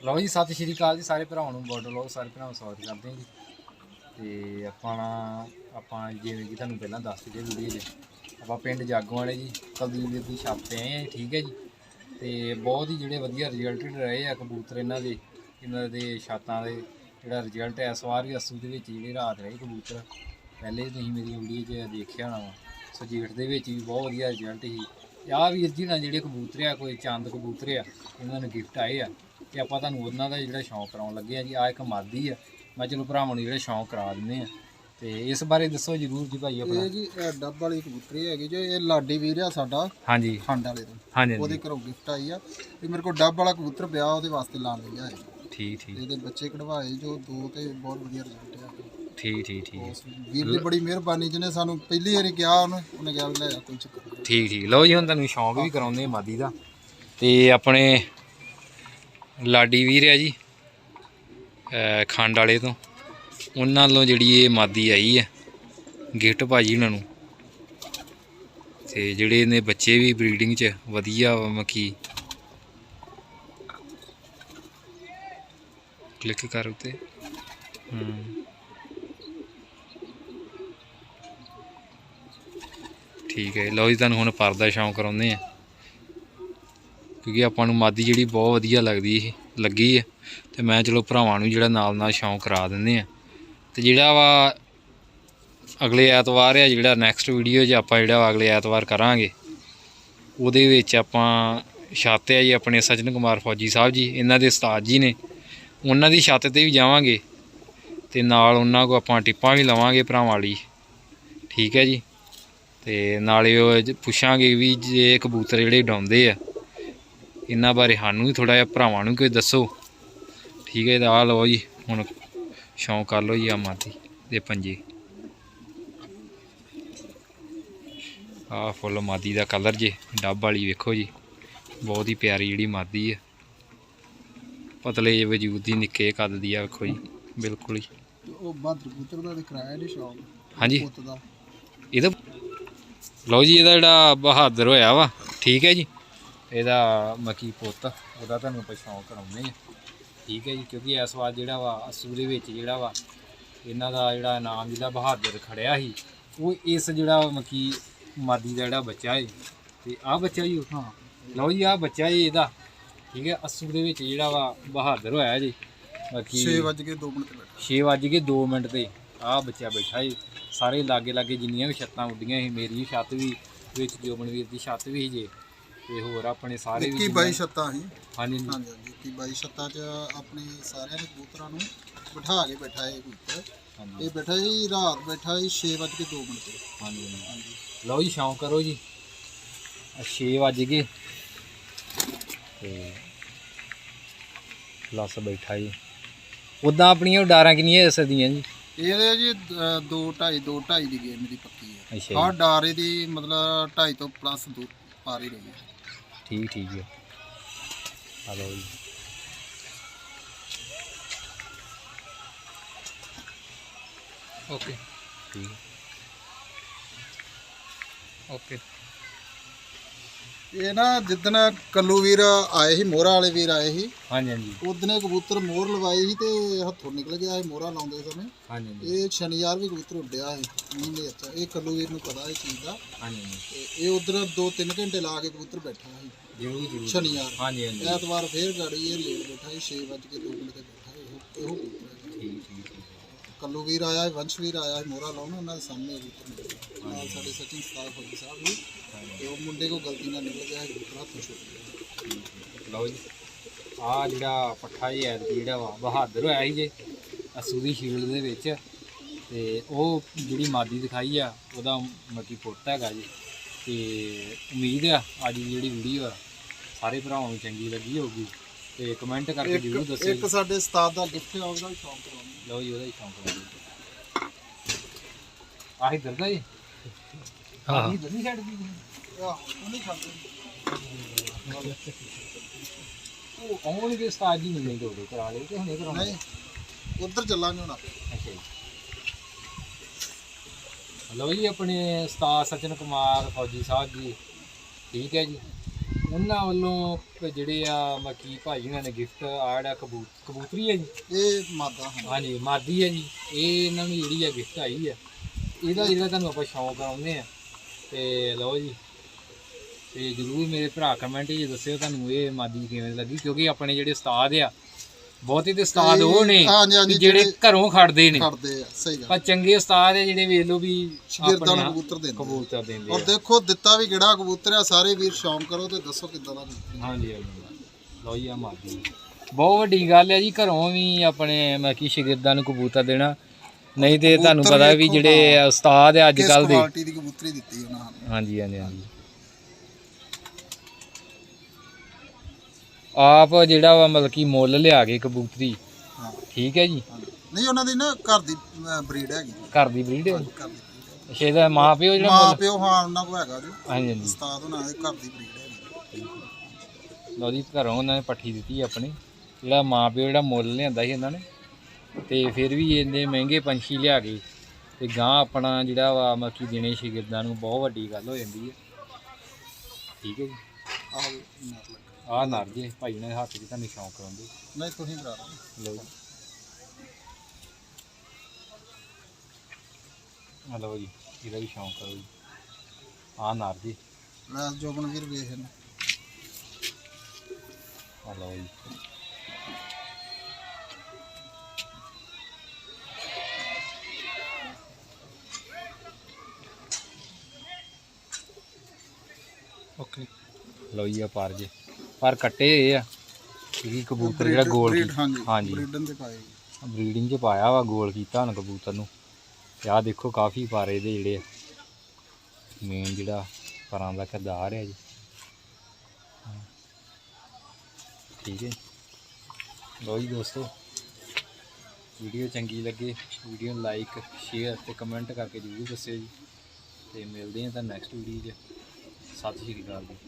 ਲਓ ਜੀ, ਸਤਿ ਸ਼੍ਰੀ ਅਕਾਲ ਜੀ ਸਾਰੇ ਭਰਾਵਾਂ ਨੂੰ ਬਾਰਡਰ ਲੋ ਸਾਰੇ ਭਰਾਵਾਂ ਨੂੰ ਸਵਾਗਤ ਕਰਦੇ ਹਾਂ ਜੀ। ਤੇ ਆਪਾਂ ਆਪਾਂ ਜਿਵੇਂ ਕਿ ਤੁਹਾਨੂੰ ਪਹਿਲਾਂ ਦੱਸ ਚੁੱਕੇ ਵੀਡੀਓ 'ਚ, ਆਪਾਂ ਪਿੰਡ ਜਾਗੋ ਵਾਲੇ ਜੀ ਕੁਲਦੀਪ ਵੀਰ ਦੀ ਛੱਤ ਤੇ ਆਏ ਹਾਂ ਠੀਕ ਹੈ ਜੀ। ਤੇ ਬਹੁਤ ਹੀ ਜਿਹੜੇ ਵਧੀਆ ਰਿਜ਼ਲਟ ਰਹੇ ਆ ਕਬੂਤਰ ਇਹਨਾਂ ਦੇ ਇਹਨਾਂ ਦੇ ਛਾਤਾਂ ਦੇ, ਜਿਹੜਾ ਰਿਜ਼ਲਟ ਹੈ ਇਸ ਵਾਰ ਵੀ ਅਸੂ ਦੇ ਵਿੱਚ ਜਿਹੜੇ ਰਾਤ ਰਹੇ ਕਬੂਤਰ। ਪਹਿਲੇ ਤੁਸੀਂ ਮੇਰੀ ਵੀਡੀਓ 'ਚ ਦੇਖਿਆ ਹੋਣਾ ਵਾ ਸੋ ਜੇਠ ਦੇ ਵਿੱਚ ਵੀ ਬਹੁਤ ਵਧੀਆ ਰਿਜ਼ਲਟ ਸੀ। ਆਹ ਵੀਰ ਜੀ ਨਾਲ ਜਿਹੜੇ ਕਬੂਤਰ ਆ, ਕੋਈ ਚੰਦ ਕਬੂਤਰ ਆ, ਇਹਨਾਂ ਨੂੰ ਗਿਫਟ ਆਏ ਆ। ਤੇ ਆਪਾਂ ਤੁਹਾਨੂੰ ਉਹਨਾਂ ਦਾ ਜਿਹੜਾ ਸ਼ੌਂਕ ਕਰਾਉਣ ਲੱਗੇ ਆ ਜੀ ਆ ਇੱਕ ਮਾਦੀ ਆ। ਮੈਂ ਚਲੋ ਭਰਾਵਾਂ ਨੂੰ ਜਿਹੜਾ ਸ਼ੌਂਕ ਕਰਾ ਦਿੰਦੇ ਆ ਤੇ ਇਸ ਬਾਰੇ ਦੱਸੋ ਜਰੂਰ ਜੀ ਭਾਈ ਆਪਣਾ। ਇਹ ਜੀ ਇਹ ਡੱਬ ਵਾਲੀ ਕਬੂਤਰੀ ਹੈਗੀ ਜੋ ਇਹ ਲਾਡੀ ਵੀਰ ਆ ਸਾਡਾ। ਹਾਂਜੀ। ਖੰਡ ਵਾਲੇ ਤੋਂ। ਹਾਂਜੀ ਉਹਦੇ ਘਰੋਂ ਗਿਫਟ ਆਈ ਆ। ਇਹ ਮੇਰੇ ਕੋਲ ਡੱਬ ਵਾਲਾ ਕਬੂਤਰ ਪਿਆ ਉਹਦੇ ਵਾਸਤੇ ਲਾਣ ਲਈ ਆਏ ਠੀਕ ਠੀਕ। ਇਹਦੇ ਬੱਚੇ ਕਢਵਾਏ ਜੋ ਦੋ ਤੇ ਬਹੁਤ ਵਧੀਆ ਰਿਜ਼ਲਟ ਆ। ਠੀਕ ਠੀਕ ਠੀਕ। ਵੀਰ ਦੀ ਬੜੀ ਮਿਹਰਬਾਨੀ ਜਿਹਨੇ ਸਾਨੂੰ ਪਹਿਲੀ ਵਾਰੀ ਕਿਹਾ ਉਹਨੇ ਉਹਨੇ ਕਿਹਾ ਲੈ ਆ ਕੋਈ ਚੱਕਰ। ਠੀਕ ਠੀਕ। ਲਓ ਜੀ ਹੁਣ ਤੁਹਾਨੂੰ ਸ਼ੌਂਕ ਵੀ ਕਰਾਉਂਦੇ ਆ ਮਾਦੀ ਦਾ। ਤੇ ਆਪਣੇ ਲਾਡੀ ਵੀਰ ਆ ਜੀ ਖੰਡ ਵਾਲੇ ਤੋਂ। ਉਹਨਾਂ ਵੱਲੋਂ ਜਿਹੜੀ ਇਹ ਮਾਦੀ ਆਈ ਹੈ, ਗਿਫਟ ਭਾਜੀ ਉਹਨਾਂ ਨੂੰ। ਤੇ ਜਿਹੜੇ ਨੇ ਬੱਚੇ ਵੀ ਬਰੀਡਿੰਗ 'ਚ ਵਧੀਆ ਵਾ ਕਲਿੱਕ ਕਰ ਉੱਤੇ। ਹੂੰ। ਠੀਕ ਹੈ ਲਓ ਜੀ, ਤੁਹਾਨੂੰ ਹੁਣ ਪਰਦਾ ਸ਼ੌਂਕ ਕਰਾਉਂਦੇ ਆ ਕਿਉਂਕਿ ਆਪਾਂ ਨੂੰ ਮਾਦੀ ਜਿਹੜੀ ਬਹੁਤ ਵਧੀਆ ਲੱਗਦੀ ਸੀ, ਲੱਗੀ ਹੈ ਤੇ ਮੈਂ ਚਲੋ ਭਰਾਵਾਂ ਨੂੰ ਜਿਹੜਾ ਨਾਲ ਨਾਲ ਸ਼ੌਂਕ ਕਰਾ ਦਿੰਦੇ ਆ। ਤੇ ਜਿਹੜਾ ਵਾ ਅਗਲੇ ਐਤਵਾਰ ਆ, ਜਿਹੜਾ ਨੈਕਸਟ ਵੀਡੀਓ 'ਚ ਆਪਾਂ ਜਿਹੜਾ ਵਾ ਅਗਲੇ ਐਤਵਾਰ ਕਰਾਂਗੇ, ਉਹਦੇ ਵਿੱਚ ਆਪਾਂ ਛੱਤ ਆ ਜੀ, ਆਪਣੇ ਸਜਨ ਕੁਮਾਰ ਫੌਜੀ ਸਾਹਿਬ ਜੀ, ਇਹਨਾਂ ਦੇ ਉਸਤਾਦ ਜੀ ਨੇ। ਉਹਨਾਂ ਦੀ ਛੱਤ ਤੇ ਵੀ ਜਾਵਾਂਗੇ ਤੇ ਨਾਲ ਉਹਨਾਂ ਕੋ ਆਪਾਂ ਟਿੱਪਾਂ ਵੀ ਲਵਾਂਗੇ ਭਰਾਵਾਂ ਲਈ। ਠੀਕ ਹੈ ਜੀ? ਤੇ ਨਾਲੇ ਉਹ ਪੁੱਛਾਂਗੇ ਵੀ ਜੇ ਕਬੂਤਰ ਜਿਹੜੇ ਉਡਾਉਂਦੇ ਆ ਇਹਨਾਂ ਬਾਰੇ ਸਾਨੂੰ ਵੀ ਥੋੜਾ ਜਿਹਾ ਭਰਾਵਾਂ ਨੂੰ ਕੋਈ ਦੱਸੋ। ਠੀਕ ਹੈ ਤਾਂ ਆਹ ਲਓ ਜੀ ਹੁਣ ਸ਼ੌਂਕ ਕਰ ਲਓ ਜੀ ਆ ਮਾਦੀ ਦੇ ਪੰਜੇ। ਆਹ ਫੁੱਲ ਮਾਦੀ ਦਾ ਕਲਰ ਜੇ ਡੱਬ ਵਾਲੀ ਵੇਖੋ ਜੀ ਬਹੁਤ ਹੀ ਪਿਆਰੀ ਜਿਹੜੀ ਮਾਦੀ ਹੈ। ਪਤਲੇ ਜਿਹੇ ਵਜੂਦ ਦੀ ਨਿੱਕੇ ਕੱਦ ਦੀ ਆ ਵੇਖੋ ਜੀ ਬਿਲਕੁਲ ਹੀ। ਉਹ ਬਾਦਰ ਕਬੂਤਰ ਦਾ ਕਰਾਇਆ ਨਹੀਂ ਸ਼ੌਕ ਹਾਂਜੀ। ਪੁੱਤ ਦਾ। ਇਹਦਾ ਲਓ ਜੀ ਇਹਦਾ ਜਿਹੜਾ ਬਹਾਦਰ ਹੋਇਆ ਵਾ ਠੀਕ ਹੈ ਜੀ। ਇਹਦਾ ਮੱਕੀ ਪੁੱਤ ਉਹਦਾ ਤੁਹਾਨੂੰ ਆਪਾਂ ਸ਼ੌਂਕ ਕਰਾਉਂਦੇ ਆ ਠੀਕ ਹੈ ਜੀ ਕਿਉਂਕਿ ਇਸ ਵਾਰ ਜਿਹੜਾ ਵਾ ਅਸੂ ਦੇ ਵਿੱਚ ਜਿਹੜਾ ਵਾ ਇਹਨਾਂ ਦਾ ਜਿਹੜਾ ਨਾਮ ਜਿਹੜਾ ਬਹਾਦਰ ਖੜਿਆ ਸੀ ਉਹ ਇਸ ਜਿਹੜਾ ਮੱਕੀ ਮਾਦੀ ਦਾ ਜਿਹੜਾ ਬੱਚਾ ਹੈ ਤੇ ਆਹ ਬੱਚਾ ਜੀ ਹਾਂ। ਲਓ ਜੀ ਆਹ ਬੱਚਾ ਹੈ ਇਹਦਾ। ਠੀਕ ਹੈ ਅਸੂ ਦੇ ਵਿੱਚ ਜਿਹੜਾ ਵਾ ਬਹਾਦਰ ਹੋਇਆ ਜੀ ਬਾਕੀ 6 ਵਜ ਕੇ 2 ਮਿੰਟ ਤੇ ਬੈਠਾ 6 ਵੱਜ ਕੇ 2 ਮਿੰਟ ਤੇ ਆਹ ਬੱਚਾ ਬੈਠਾ ਏ। ਸਾਰੇ ਲਾਗੇ ਲਾਗੇ ਜਿੰਨੀਆਂ ਵੀ ਛੱਤਾਂ ਉੱਡੀਆਂ ਸੀ ਮੇਰੀ ਛੱਤ ਵੀ ਵਿੱਚ ਜੋਬਨਵੀਰ ਦੀ ਛੱਤ ਵੀ ਸੀ ਜੇ। ਤੇ ਹੋਰ ਆਪਣੇ ਸਾਰੇ ਵੀ 21 ਜਿੰਨੀਆਂ- 22 ਛੱਤਾਂ ਸੀ। ਹਾਂਜੀ ਹਾਂਜੀ। ਹਾਂਜੀ 21 22 ਛੱਤਾਂ 'ਚ ਆਪਣੇ ਸਾਰਿਆਂ ਦੇ ਕਬੂਤਰਾਂ ਨੂੰ ਬਿਠਾ ਕੇ ਬੈਠਾ ਇਹ ਕਬੂਤਰ। ਹਾਂਜੀ। ਇਹ ਬੈਠਾ ਜੀ ਰਾਤ ਬੈਠਾ ਜੀ 6 ਵਜ ਕੇ 2 ਮਿੰਟ ਤੇ। ਹਾਂਜੀ ਹਾਂਜੀ। ਲਓ ਜੀ ਸ਼ੌਂਕ ਕਰੋ ਜੀ। 6 ਵੱਜ ਗਏ। ਤੇ ਲਸ ਬੈਠਾ ਜੀ। ਉਦਾਂ ਆਪਣੀਆਂ ਡਾਰਾਂ ਕਿੰਨੀਆਂ ਇਸ ਦੀਆਂ ਜੀ? ਇਹਦੇ ਜੀ 2 2.5 2 2.5 ਦੀ ਗੇਮ ਦੀ ਪੱਕੀ ਹੈ। ਅੱਛਾ ਹਾਂ ਡਾਰੇ ਦੀ ਮਤਲਬ 2.5 ਤੋਂ ਪਲੱਸ ਦੋ ਪਾਰ ਹੀ ਰਹੀ ਹੈ। ਠੀਕ ਠੀਕ ਹੈ। ਆ ਲਓ ਜੀ। ਓਕੇ। ਠੀਕ। ਓਕੇ। ਇਹ ਨਾ ਜਿੱਦਣ ਕੱਲੂ ਵੀਰ ਆਏ ਸੀ ਮੋਹਰਾ ਵਾਲੇ ਵੀਰ ਆਏ ਸੀ ਹਾਂਜੀ ਹਾਂਜੀ। ਉਦਨੇ ਕਬੂਤਰ ਮੋਹਰ ਲਵਾਈ ਸੀ ਤੇ ਹੱਥੋਂ ਨਿਕਲ ਗਿਆ ਇਹ ਮੋਹਰਾ ਲਾਉਂਦੇ ਸਮੇਂ। ਹਾਂਜੀ ਹਾਂਜੀ। ਇਹ ਸ਼ਨੀਵਾਰ ਵੀ ਕਬੂਤਰ ਉੱਡਿਆ ਹੈ ਮਹੀਨੇ ਅੱਛਾ ਇਹ ਕੱਲੂ ਵੀਰ ਨੂੰ ਪਤਾ ਇਹ ਚੀਜ਼ ਦਾ। ਹਾਂਜੀ ਹਾਂਜੀ। ਤੇ ਇਹ ਉਧਰ 2-3 ਘੰਟੇ ਲਾ ਕੇ ਕਬੂਤਰ ਬੈਠਾ ਸੀ। ਜ਼ਰੂਰ ਜ਼ਰੂਰ। ਸ਼ਨੀਵਾਰ। ਹਾਂਜੀ ਹਾਂਜੀ। ਐਤਵਾਰ ਫੇਰ ਗਾੜੀ ਇਹ ਲੇਟ ਬੈਠਾ ਸੀ 6 ਵਜੇ ਕੇ 2 ਮਿੰਟ ਤੇ ਬੈਠਾ ਇਹੋ ਇਹੋ ਕਬੂਤਰ ਹੈ। ਠੀਕ ਠੀਕ। ਕੱਲੂ ਵੀਰ ਆਇਆ ਸੀ, ਵੰਸ਼ ਵੀਰ ਆਇਆ ਸੀ ਮੋਹਰਾ ਲਾਉਣ ਉਹਨਾਂ ਦੇ ਸਾਹਮਣੇ ਕਬੂਤਰ। ਨਾਲ ਸਾਡੇ ਸਚਿਨ ਸਤਾਰ ਫੌਜੀ ਸਾਹਿਬ ਵੀ। ਤੇ ਉਹ ਮੁੰਡੇ ਕੋ ਗਲਤੀ ਨਾਲ ਨਿਕਲ ਗਿਆ ਕਬੂਤਰ ਹੱਥੋਂ ਛੁੱਟ ਗਿਆ। ਲਓ ਜੀ ਆ ਜਿਹੜਾ ਪੱਠਾ ਜੀ ਐਤ ਜਿਹੜਾ ਵਾ ਬਹਾਦਰ ਹੋਇਆ ਸੀ ਜੇ ਅਸੂ ਦੀ ਸ਼ੀਲਡ ਦੇ ਵਿੱਚ ਤੇ ਉਹ ਜਿਹੜੀ ਮਾਦੀ ਦਿਖਾਈ ਆ ਉਹਦਾ ਮੱਕੀ ਪੁੱਤ ਹੈਗਾ ਜੀ। ਤੇ ਉਮੀਦ ਆ ਅੱਜ ਦੀ ਜਿਹੜੀ ਵੀਡੀਓ ਆ ਸਾਰੇ ਭਰਾਵਾਂ ਨੂੰ ਚੰਗੀ ਲੱਗੀ ਹੋਊਗੀ। ਤੇ ਕਮੈਂਟ ਕਰਕੇ ਜ਼ਰੂਰ ਦੱਸਿਓ ਇੱਕ। ਸਾਡੇ ਉਸਤਾਦ ਦਾ ਗਿਫਟ ਹੈ ਉਹਦਾ ਵੀ ਸ਼ੌਂਕ ਕਰਾਉਣਾ ਲਓ ਜੀ ਉਹਦਾ ਹੀ ਸ਼ੌਂਕ ਹੈ ਆਹੀ ਦਰਦਾ ਜੀ। ਹਾਂ। ਆਹੀ ਦਰ ਨਹੀਂ ਛੱਡਦੀ ਆਹ, ਉਹ ਜੀ ਮਿਲਣੇ ਦੋ ਦੋ ਕਰਾ ਲਏ ਤੇ ਹੁਣੇ ਕਰਾਉਣਾ ਨਹੀਂ ਉਧਰ ਚੱਲਾਂਗੇ ਹੁਣ ਆਪਾਂ। ਅੱਛਾ ਜੀ। ਲਓ ਜੀ ਆਪਣੇ ਉਸਤਾਦ ਸਚਨ ਕੁਮਾਰ ਫੌਜੀ ਸਾਹਿਬ ਜੀ। ਠੀਕ ਹੈ ਜੀ। ਉਹਨਾਂ ਵੱਲੋਂ ਜਿਹੜੇ ਆ ਮੱਕੀ ਭਾਜੀ ਉਹਨਾਂ ਨੇ ਗਿਫਟ ਆੜਾ ਕਬੂਤਰੀ ਹੈ ਜੀ। ਇਹ ਮਾਦਾ ਹਨ ਹਾਂਜੀ ਮਾਦੀ ਹੈ ਜੀ। ਇਹ ਇਹਨਾਂ ਨੂੰ ਜਿਹੜੀ ਆ ਗਿਫਟ ਆਈ ਆ। ਇਹਦਾ ਜਿਹੜਾ ਤੁਹਾਨੂੰ ਆਪਾਂ ਸ਼ੌਂਕ ਕਰਾਉਂਦੇ ਆ। ਤੇ ਲਓ ਜੀ। ਤੇ ਜਰੂਰ ਮੇਰੇ ਭਰਾ ਕਮੈਂਟ 'ਚ ਦੱਸਿਓ ਤੁਹਾਨੂੰ ਇਹ ਮਾਦੀ ਕਿਵੇਂ ਲੱਗੀ? ਕਿਉਂਕਿ ਆਪਣੇ ਜਿਹੜੇ ਉਸਤਾਦ ਆ ਬਹੁਤੇ ਤੇ ਉਸਤਾਦ ਉਹ ਨੇ ਹਾਂਜੀ ਹਾਂਜੀ ਵੀ ਜਿਹੜੇ ਘਰੋਂ ਖੜਦੇ ਨੇ। ਖੜਦੇ ਆ ਸਹੀ ਗੱਲ। ਪਰ ਚੰਗੇ ਉਸਤਾਦ ਆ ਜਿਹੜੇ ਵੇਖ ਲਓ ਵੀ ਸ਼ਗਿਰਦਾਂ ਨੂੰ ਆਪਣਾ ਕਬੂਤਰ ਦਿੰਦੇ ਆ। ਕਬੂਤਰ ਦਿੰਦੇ ਔਰ ਆ। ਦੇਖੋ ਦਿੱਤਾ ਵੀ ਕਿਹੜਾ ਕਬੂਤਰ ਆ ਸਾਰੇ ਵੀਰ ਸ਼ੌਂਕ ਕਰੋ ਤੇ ਦੱਸੋ ਕਿੱਦਾਂ ਦਾ ਕਬੂਤਰ ਹਾਂਜੀ ਹਾਂਜੀ। ਲਓ ਜੀ ਆ ਮਾਦੀ ਬਹੁਤ ਵੱਡੀ ਗੱਲ ਹੈ ਜੀ ਘਰੋਂ ਵੀ ਆਪਣੇ ਮੈਂ ਕੀ ਸ਼ਾਗਿਰਦਾਂ ਨੂੰ ਕਬੂਤਰ ਦੇਣਾ। ਨਹੀਂ ਤੇ ਤੁਹਾਨੂੰ ਕਬੂਤਰ ਪਤਾ ਵੀ ਵੇਖੋ, ਜਿਹੜੇ ਉਸਤਾਦ ਆ ਅੱਜ ਕਿਸ ਕੱਲ ਦੇ। ਕੁਆਲਿਟੀ ਦੀ ਕਬੂਤਰੀ ਦਿੱਤੀ ਉਹਨਾਂ ਨੇ। ਹਾਂਜੀ ਹਾਂਜੀ ਹਾਂਜੀ। ਆਪ ਜਿਹੜਾ ਵਾ ਮਤਲਬ ਕਿ ਮੁੱਲ ਲਿਆ ਕੇ ਕਬੂਤਰੀ। ਠੀਕ ਹੈ ਜੀ। ਨਹੀਂ ਉਹਨਾਂ ਦੀ ਨਾ ਘਰ ਦੀ ਬਰੀਡ ਹੈਗੀ। ਘਰ ਦੀ ਬਰੀਡ ਹੈ? ਇਹਦਾ ਮਾਂ ਪਿਓ ਜਿਹੜਾ ਮਾਂ ਪਿਓ ਹਾਂ ਉਹਨਾਂ ਕੋਲ ਹੈਗਾ ਜੀ। ਹਾਂਜੀ ਹਾਂਜੀ। ਉਸਤਾਦ ਉਹਨਾਂ ਦੇ ਘਰ ਦੀ ਬਰੀਡ ਹੈਗੀ। ਲਓ ਜੀ ਘਰੋਂ ਉਹਨਾਂ ਨੇ ਪੱਠੀ ਦਿੱਤੀ ਆਪਣੀ। ਜਿਹੜਾ ਮਾਂ ਪਿਓ ਜਿਹੜਾ ਮੁੱਲ ਲਿਆਂਦਾ ਸੀ ਇਹਨਾਂ ਨੇ। ਤੇ ਫਿਰ ਵੀ ਇੰਨੇ ਮਹਿੰਗੇ ਪੰਛੀ ਲਿਆ ਕੇ ਤੇ ਗਾਂ ਆਪਣਾ ਜਿਹੜਾ ਵਾ ਮੱਕੀ ਦੇਣੇ ਸ਼ਾਗਿਰਦਾਂ ਨੂੰ ਬਹੁਤ ਵੱਡੀ ਗੱਲ ਹੋ ਜਾਂਦੀ ਹੈ। ਠੀਕ ਹੈ ਜੀ? ਆਹ ਆਹ ਨਰ ਜੇ ਭਾਈ ਨੇ ਹੱਥ 'ਚ ਤੁਹਾਨੂੰ ਸ਼ੌਂਕ ਕਰਾਉਂਦੇ ਨਹੀਂ ਤੁਸੀਂ ਕਰਾ ਲਓ ਜੀ। ਆ ਲਓ ਜੀ ਇਹਦਾ ਵੀ ਸ਼ੌਂਕ ਕਰੋ ਜੀ। ਆਹ ਨਰ ਜੀ। ਲੈ ਜੋਬਨ ਵੀਰ ਵੇਖ ਇਹਨੂੰ। ਆ ਲਓ ਜੀ। ਓਕੇ। ਲਓ ਜੀ ਆ ਪਰ ਜੇ। ਪਰ ਕੱਟੇ ਹੋਏ ਆ। ਕਿਉਂਕਿ ਕਬੂਤਰ ਜਿਹੜਾ ਗੋਲ ਹਾਂਜੀ ਹਾਂਜੀ। ਬਰੀਡਨ ਤੇ ਪਾਏ। ਬਰੀਡਿੰਗ 'ਚ ਪਾਇਆ ਵਾ ਗੋਲ ਕੀਤਾ ਹੁਣ ਕਬੂਤਰ ਨੂੰ। ਤੇ ਆਹ ਦੇਖੋ ਕਾਫੀ ਪਾਰੇ ਇਹਦੇ ਜਿਹੜੇ ਆ। ਮੇਨ ਜਿਹੜਾ ਪਰਾਂ ਦਾ ਕਿਰਦਾਰ ਹੈ ਜੀ। ਠੀਕ ਹੈ। ਲਓ ਜੀ ਦੋਸਤੋ ਵੀਡੀਓ ਚੰਗੀ ਲੱਗੇ ਵੀਡੀਓ ਨੂੰ ਲਾਈਕ ਸ਼ੇਅਰ ਤੇ ਕਮੈਂਟ ਕਰਕੇ ਜ਼ਰੂਰ ਦੱਸਿਓ ਜੀ। ਤੇ ਮਿਲਦੇ ਹਾਂ ਤਾਂ ਨੈਕਸਟ ਵੀਡੀਓ 'ਚ। ਸਤਿ ਸ਼੍ਰੀ ਅਕਾਲ ਜੀ।